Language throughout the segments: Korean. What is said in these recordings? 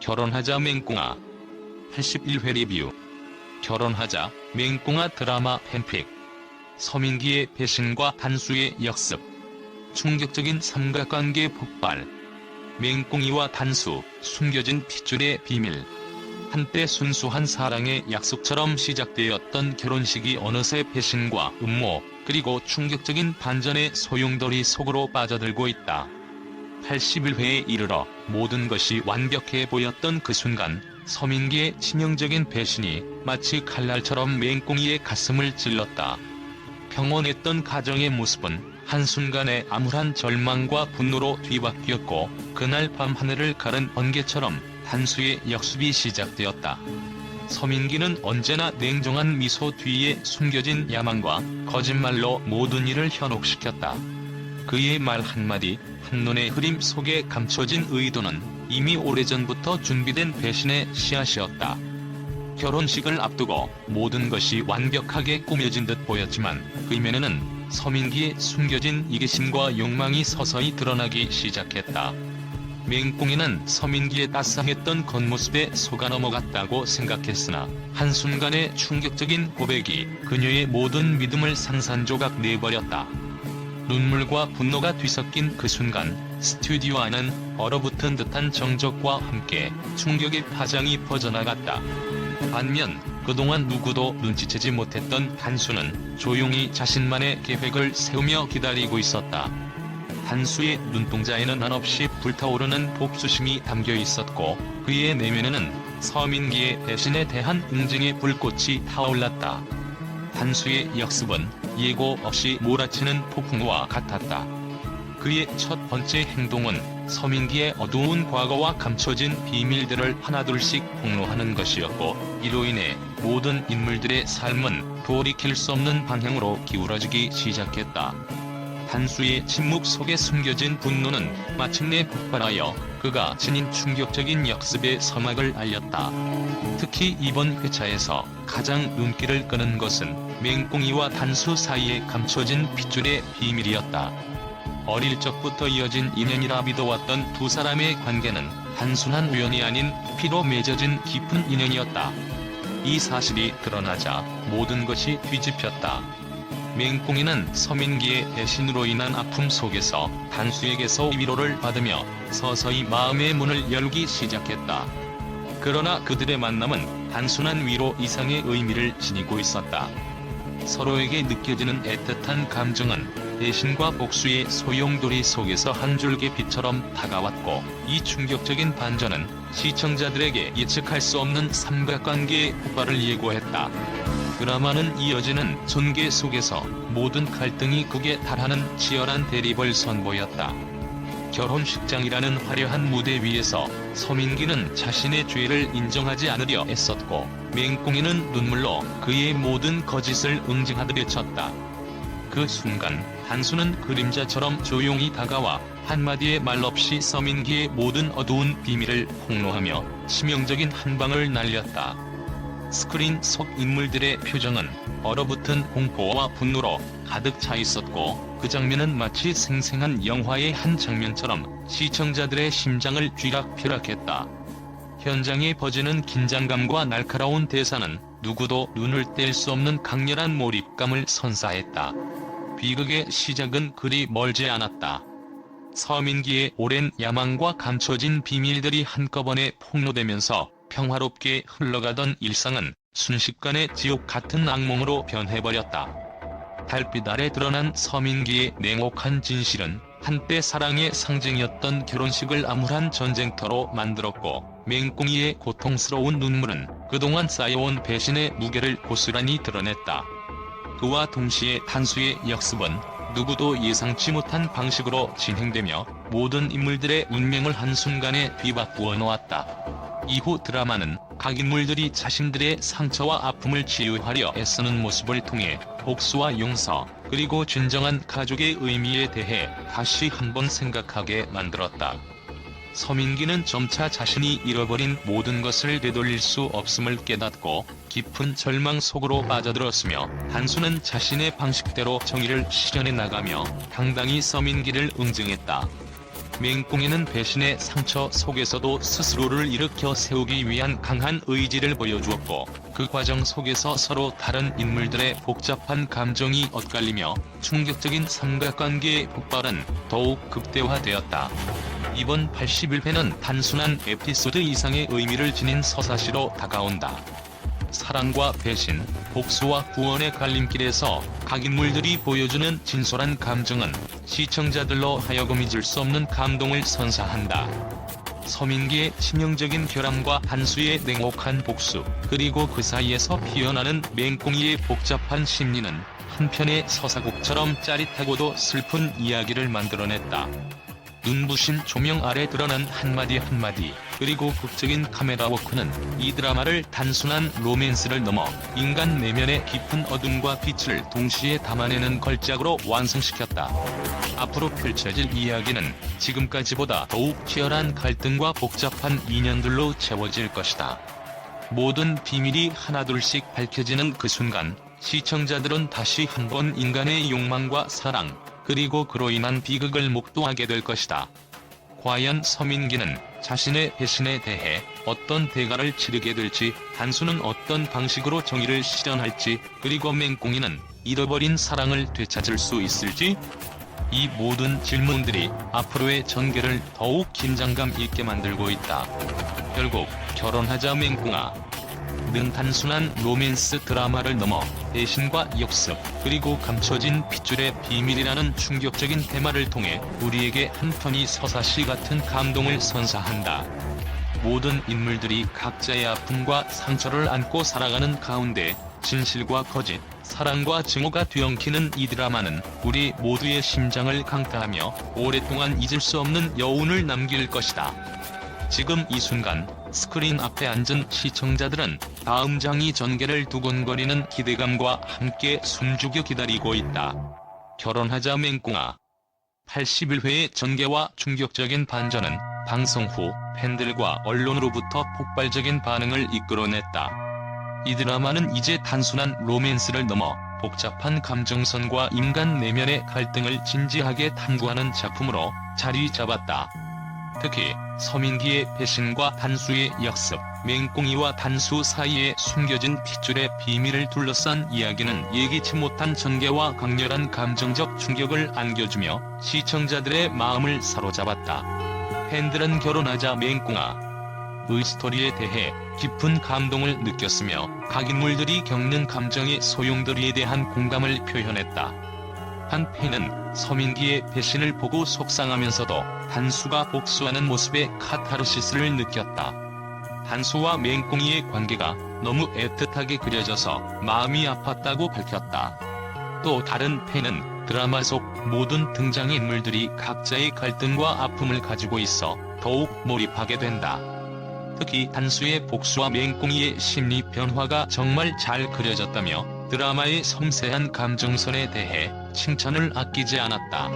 결혼하자 맹꽁아. 81회 리뷰. 결혼하자 맹꽁아 드라마 팬픽. 서민기의 배신과 단수의 역습. 충격적인 삼각관계 폭발. 맹꽁이와 단수 숨겨진 핏줄의 비밀. 한때 순수한 사랑의 약속처럼 시작되었던 결혼식이 어느새 배신과 음모 그리고 충격적인 반전의 소용돌이 속으로 빠져들고 있다. 81회에 이르러 모든 것이 완벽해 보였던 그 순간 서민기의 치명적인 배신이 마치 칼날처럼 맹꽁이의 가슴을 찔렀다. 평온했던 가정의 모습은 한순간에 암울한 절망과 분노로 뒤바뀌었고 그날 밤 하늘을 가른 번개처럼 단수의 역습이 시작되었다. 서민기는 언제나 냉정한 미소 뒤에 숨겨진 야망과 거짓말로 모든 일을 현혹시켰다. 그의 말 한마디, 한눈의 흐림 속에 감춰진 의도는 이미 오래전부터 준비된 배신의 씨앗이었다. 결혼식을 앞두고 모든 것이 완벽하게 꾸며진 듯 보였지만 그 이면에는 서민기의 숨겨진 이기심과 욕망이 서서히 드러나기 시작했다. 맹꽁이는 서민기의 따스했던 겉모습에 속아 넘어갔다고 생각했으나 한순간의 충격적인 고백이 그녀의 모든 믿음을 산산조각 내버렸다. 눈물과 분노가 뒤섞인 그 순간 스튜디오 안은 얼어붙은 듯한 정적과 함께 충격의 파장이 퍼져나갔다. 반면 그동안 누구도 눈치채지 못했던 단수는 조용히 자신만의 계획을 세우며 기다리고 있었다. 단수의 눈동자에는 한없이 불타오르는 복수심이 담겨 있었고 그의 내면에는 서민기의 대신에 대한 응징의 불꽃이 타올랐다. 단수의 역습은 예고 없이 몰아치는 폭풍과 같았다. 그의 첫 번째 행동은 서민기의 어두운 과거와 감춰진 비밀들을 하나둘씩 폭로하는 것이었고 이로 인해 모든 인물들의 삶은 돌이킬 수 없는 방향으로 기울어지기 시작했다. 단수의 침묵 속에 숨겨진 분노는 마침내 폭발하여 그가 지닌 충격적인 역습의 서막을 알렸다. 특히 이번 회차에서 가장 눈길을 끄는 것은 맹꽁이와 단수 사이에 감춰진 핏줄의 비밀이었다. 어릴 적부터 이어진 인연이라 믿어왔던 두 사람의 관계는 단순한 우연이 아닌 피로 맺어진 깊은 인연이었다. 이 사실이 드러나자 모든 것이 뒤집혔다. 맹꽁이는 서민기의 배신으로 인한 아픔 속에서 단수에게서 위로를 받으며 서서히 마음의 문을 열기 시작했다. 그러나 그들의 만남은 단순한 위로 이상의 의미를 지니고 있었다. 서로에게 느껴지는 애틋한 감정은 배신과 복수의 소용돌이 속에서 한 줄기 빛처럼 다가왔고 이 충격적인 반전은 시청자들에게 예측할 수 없는 삼각관계의 폭발을 예고했다. 드라마는 이어지는 전개 속에서 모든 갈등이 극에 달하는 치열한 대립을 선보였다. 결혼식장이라는 화려한 무대 위에서 서민기는 자신의 죄를 인정하지 않으려 애썼고 맹꽁이는 눈물로 그의 모든 거짓을 응징하듯 외쳤다. 그 순간 단수는 그림자처럼 조용히 다가와 한마디의 말 없이 서민기의 모든 어두운 비밀을 폭로하며 치명적인 한 방을 날렸다. 스크린 속 인물들의 표정은 얼어붙은 공포와 분노로 가득 차 있었고 그 장면은 마치 생생한 영화의 한 장면처럼 시청자들의 심장을 쥐락펴락했다. 현장에 퍼지는 긴장감과 날카로운 대사는 누구도 눈을 뗄 수 없는 강렬한 몰입감을 선사했다. 비극의 시작은 그리 멀지 않았다. 서민기의 오랜 야망과 감춰진 비밀들이 한꺼번에 폭로되면서 평화롭게 흘러가던 일상은 순식간에 지옥 같은 악몽으로 변해버렸다. 달빛 아래 드러난 서민기의 냉혹한 진실은 한때 사랑의 상징이었던 결혼식을 암울한 전쟁터로 만들었고 맹꽁이의 고통스러운 눈물은 그동안 쌓여온 배신의 무게를 고스란히 드러냈다. 그와 동시에 단수의 역습은 누구도 예상치 못한 방식으로 진행되며 모든 인물들의 운명을 한순간에 뒤바꾸어 놓았다. 이후 드라마는 각 인물들이 자신들의 상처와 아픔을 치유하려 애쓰는 모습을 통해 복수와 용서, 그리고 진정한 가족의 의미에 대해 다시 한번 생각하게 만들었다. 서민기는 점차 자신이 잃어버린 모든 것을 되돌릴 수 없음을 깨닫고 깊은 절망 속으로 빠져들었으며 단수는 자신의 방식대로 정의를 실현해 나가며 당당히 서민기를 응징했다. 맹꽁이는 배신의 상처 속에서도 스스로를 일으켜 세우기 위한 강한 의지를 보여주었고 그 과정 속에서 서로 다른 인물들의 복잡한 감정이 엇갈리며 충격적인 삼각관계의 폭발은 더욱 극대화되었다. 이번 81회는 단순한 에피소드 이상의 의미를 지닌 서사시로 다가온다. 사랑과 배신, 복수와 구원의 갈림길에서 각 인물들이 보여주는 진솔한 감정은 시청자들로 하여금 잊을 수 없는 감동을 선사한다. 서민기의 치명적인 결함과 한수의 냉혹한 복수, 그리고 그 사이에서 피어나는 맹꽁이의 복잡한 심리는 한편의 서사곡처럼 짜릿하고도 슬픈 이야기를 만들어냈다. 눈부신 조명 아래 드러난 한마디 한마디, 그리고 극적인 카메라 워크는 이 드라마를 단순한 로맨스를 넘어 인간 내면의 깊은 어둠과 빛을 동시에 담아내는 걸작으로 완성시켰다. 앞으로 펼쳐질 이야기는 지금까지보다 더욱 치열한 갈등과 복잡한 인연들로 채워질 것이다. 모든 비밀이 하나둘씩 밝혀지는 그 순간, 시청자들은 다시 한번 인간의 욕망과 사랑, 그리고 그로 인한 비극을 목도하게 될 것이다. 과연 서민기는 자신의 배신에 대해 어떤 대가를 치르게 될지, 한수는 어떤 방식으로 정의를 실현할지, 그리고 맹꽁이는 잃어버린 사랑을 되찾을 수 있을지? 이 모든 질문들이 앞으로의 전개를 더욱 긴장감 있게 만들고 있다. 결국 결혼하자 맹꽁아 는 단순한 로맨스 드라마를 넘어 배신과 역습 그리고 감춰진 핏줄의 비밀이라는 충격적인 테마를 통해 우리에게 한편이 서사시 같은 감동을 선사한다. 모든 인물들이 각자의 아픔과 상처를 안고 살아가는 가운데 진실과 거짓, 사랑과 증오가 뒤엉키는 이 드라마는 우리 모두의 심장을 강타하며 오랫동안 잊을 수 없는 여운을 남길 것이다. 지금 이 순간 스크린 앞에 앉은 시청자들은 다음 장이 전개를 두근거리는 기대감과 함께 숨죽여 기다리고 있다. 결혼하자 맹꽁아 81회의 전개와 충격적인 반전은 방송 후 팬들과 언론으로부터 폭발적인 반응을 이끌어냈다. 이 드라마는 이제 단순한 로맨스를 넘어 복잡한 감정선과 인간 내면의 갈등을 진지하게 탐구하는 작품으로 자리 잡았다. 특히 서민기의 배신과 단수의 역습, 맹꽁이와 단수 사이에 숨겨진 핏줄의 비밀을 둘러싼 이야기는 예기치 못한 전개와 강렬한 감정적 충격을 안겨주며 시청자들의 마음을 사로잡았다. 팬들은 결혼하자 맹꽁아 의 스토리에 대해 깊은 감동을 느꼈으며 각 인물들이 겪는 감정의 소용돌이에 대한 공감을 표현했다. 한 팬은 서민기의 배신을 보고 속상하면서도 한수가 복수하는 모습에 카타르시스를 느꼈다. 한수와 맹꽁이의 관계가 너무 애틋하게 그려져서 마음이 아팠다고 밝혔다. 또 다른 팬은 드라마 속 모든 등장인물들이 각자의 갈등과 아픔을 가지고 있어 더욱 몰입하게 된다. 특히 단수의 복수와 맹꽁이의 심리 변화가 정말 잘 그려졌다며 드라마의 섬세한 감정선에 대해 칭찬을 아끼지 않았다.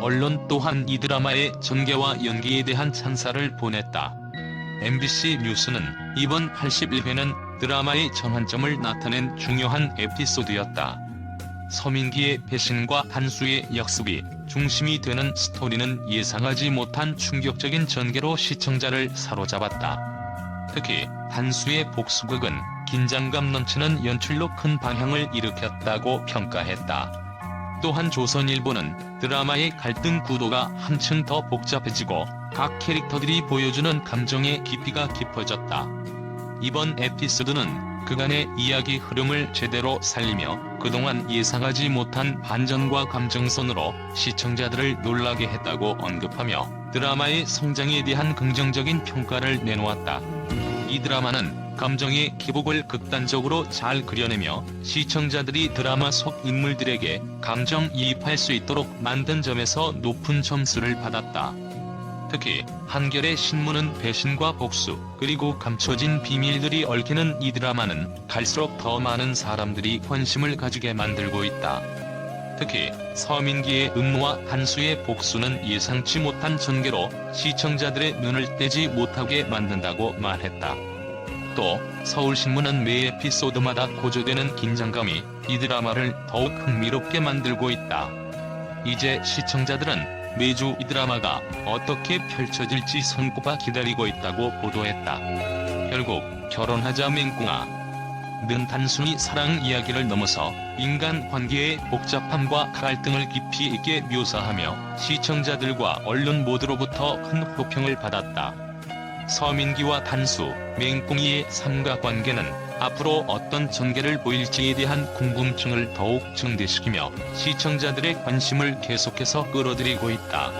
언론 또한 이 드라마의 전개와 연기에 대한 찬사를 보냈다. MBC 뉴스는 이번 81회는 드라마의 전환점을 나타낸 중요한 에피소드였다. 서민기의 배신과 단수의 역습이 중심이 되는 스토리는 예상하지 못한 충격적인 전개로 시청자를 사로잡았다. 특히 단수의 복수극은 긴장감 넘치는 연출로 큰 방향을 일으켰다고 평가했다. 또한 조선일보는 드라마의 갈등 구도가 한층 더 복잡해지고 각 캐릭터들이 보여주는 감정의 깊이가 깊어졌다. 이번 에피소드는 그간의 이야기 흐름을 제대로 살리며 그동안 예상하지 못한 반전과 감정선으로 시청자들을 놀라게 했다고 언급하며 드라마의 성장에 대한 긍정적인 평가를 내놓았다. 이 드라마는 감정의 기복을 극단적으로 잘 그려내며 시청자들이 드라마 속 인물들에게 감정이입할 수 있도록 만든 점에서 높은 점수를 받았다. 특히 한결의 신문은 배신과 복수 그리고 감춰진 비밀들이 얽히는 이 드라마는 갈수록 더 많은 사람들이 관심을 가지게 만들고 있다. 특히 서민기의 음모와 한수의 복수는 예상치 못한 전개로 시청자들의 눈을 떼지 못하게 만든다고 말했다. 또 서울신문은 매 에피소드마다 고조되는 긴장감이 이 드라마를 더욱 흥미롭게 만들고 있다. 이제 시청자들은 매주 이 드라마가 어떻게 펼쳐질지 손꼽아 기다리고 있다고 보도했다. 결국 결혼하자 맹꽁아 는 단순히 사랑 이야기를 넘어서 인간 관계의 복잡함과 갈등을 깊이 있게 묘사하며 시청자들과 언론 모두로부터 큰 호평을 받았다. 서민기와 단수, 맹꽁이의 삼각관계는 앞으로 어떤 전개를 보일지에 대한 궁금증을 더욱 증대시키며 시청자들의 관심을 계속해서 끌어들이고 있다.